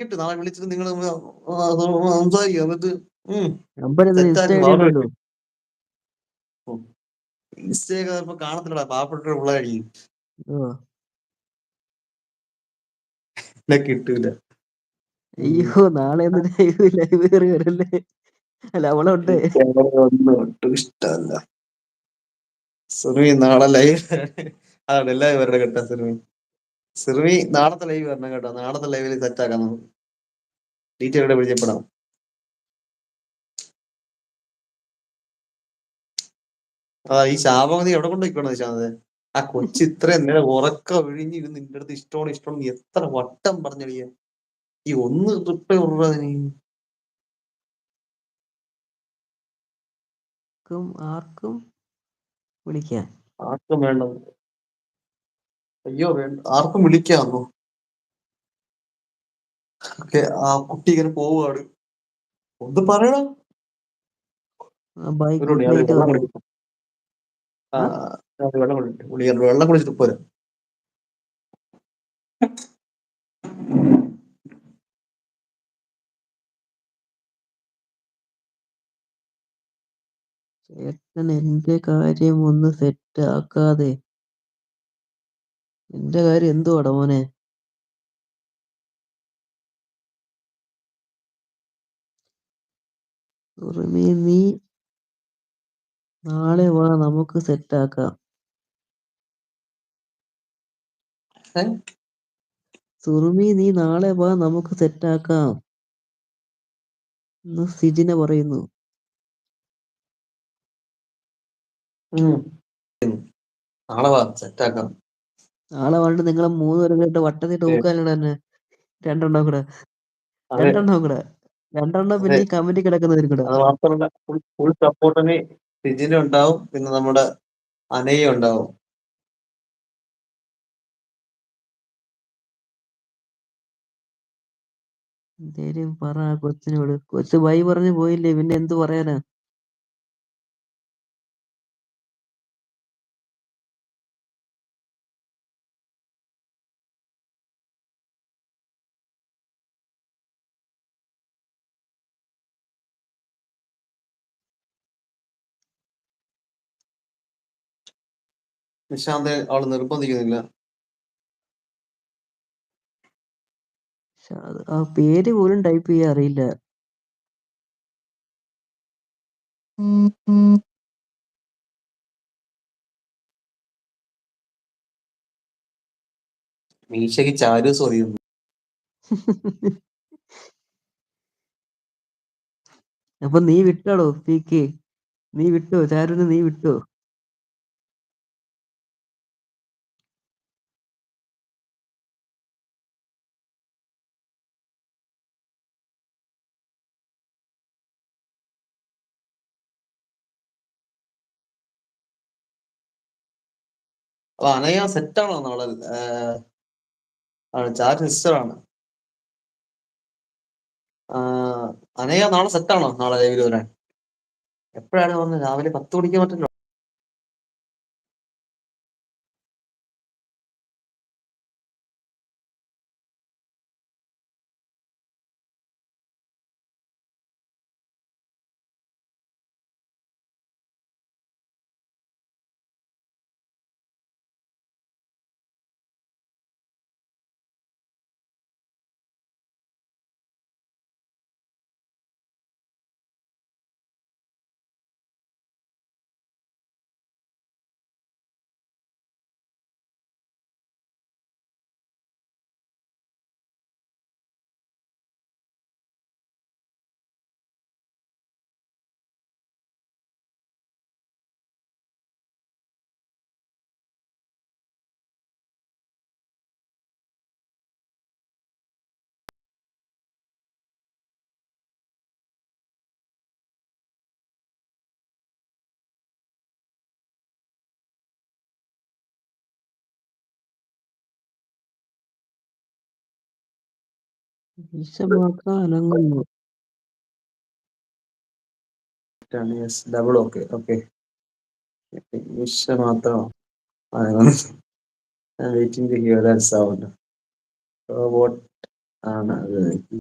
കിട്ടും നാളെ വിളിച്ചിട്ട് നിങ്ങൾ സംസാരിക്കും. എന്നിട്ട് ഇൻസ്റ്റയൊക്കെ കാണത്തില്ലടാ പാവപ്പെട്ട പിള്ളേരായിരിക്കും കിട്ടൂല. അയ്യോ നാളെ ലൈവ് ലൈവ് കയറി വരല്ലേ. അല്ല അവളുണ്ട്. ഒട്ടും ഇഷ്ടമല്ല. സുറുമി നാളെ ലൈവ്. അതാണ് എല്ലാവരും ഇവരുടെ കേട്ടോ സുറുമി സുറുമി നാളത്തെ ലൈവ് വരണം കേട്ടോ. നാളത്തെ ലൈവിൽ സെറ്റ് ആക്കാം നമുക്ക്. ഡീറ്റെയിൽ ഇവിടെ പരിചയപ്പെടാം. ആ ഈ ശാപമതി എവിടെ കൊണ്ട് വെക്കണം ശാന്ത? ആ കൊച്ചി ഇത്ര നേരം ഉറക്ക ഒഴിഞ്ഞിരുന്ന് നിന്റെ അടുത്ത് ഇഷ്ടമാണ് ഇഷ്ടമാണ്. എത്ര വട്ടം പറഞ്ഞടിയ. ഈ ഒന്ന് റിപ്ലൈ ഉറവിന് ആർക്കും ആർക്കും വിളിക്കാം ആർക്കും വേണ്ട. അയ്യോ വേണ്ട. ആർക്കും വിളിക്കാന്നോ ഓക്കെ ആ കുട്ടി ഇങ്ങനെ പോവാണ് ഒന്ന് പറയണം വെള്ളം കുടിക്കും. കുടിച്ചിട്ട് പോരാ. ചേട്ടൻ എന്റെ കാര്യം ഒന്ന് സെറ്റ് ആക്കാതെ എന്റെ കാര്യം എന്തുവാടാ മോനെ? നീ നാളെ വാ നമുക്ക് സെറ്റ് ആക്കാം? സുറുമി നീ നാളെ വാ നമുക്ക് സെറ്റ് ആക്കാം. എന്ന് സിജിന പറയുന്നു. നാളെ വാ സെറ്റ് ആക്കാം. നാളെ വന്നിട്ട് നിങ്ങളെ മൂന്ന് പേരും കേട്ട് വട്ടത്തിൽ തൂക്കാനിട തന്നെ രണ്ടെണ്ണം കൂടെ. രണ്ടെണ്ണം കൂടെ. രണ്ടെണ്ണം പിന്നെ ഈ കമന്റ് കിടക്കുന്നവരും കൂടെ. അത് മാത്രമല്ല ഫുൾ ഫുൾ സപ്പോർട്ടിന് സിജിന ഉണ്ടാവും പിന്നെ നമ്മുടെ അനയും ഉണ്ടാവും. എന്തേലും പറ കൊച്ചിനോട്. കൊച്ചു ബൈ പറഞ്ഞു പോയില്ലേ പിന്നെ എന്ത് പറയാനാ? നിശാന്ത് അവൾ നിർബന്ധിക്കുന്നില്ല. അത് ആ പേര് പോലും ടൈപ്പ് ചെയ്യാൻ അറിയില്ല. മീശയ്ക്ക് ചാരൂസ് അറിയുന്നു അപ്പൊ നീ വിട്ടോ പി കെ? നീ വിട്ടോ? ചാരുന് നീ വിട്ടോ? അപ്പൊ അനയ ചാറ്റ് സിസ്റ്റർ ആണ് ആഹ് അനയ നാളെ ആണോ നാളെ ലൈവിൽ വരാൻ? എപ്പോഴാണ് വന്നത്? രാവിലെ പത്ത് മണിക്ക് മറ്റല്ലോ ഡബിൾ ഓക്കെ ഓക്കെ ഈശ മാത്രം waiting to hear that sound robot ആണ് അത്.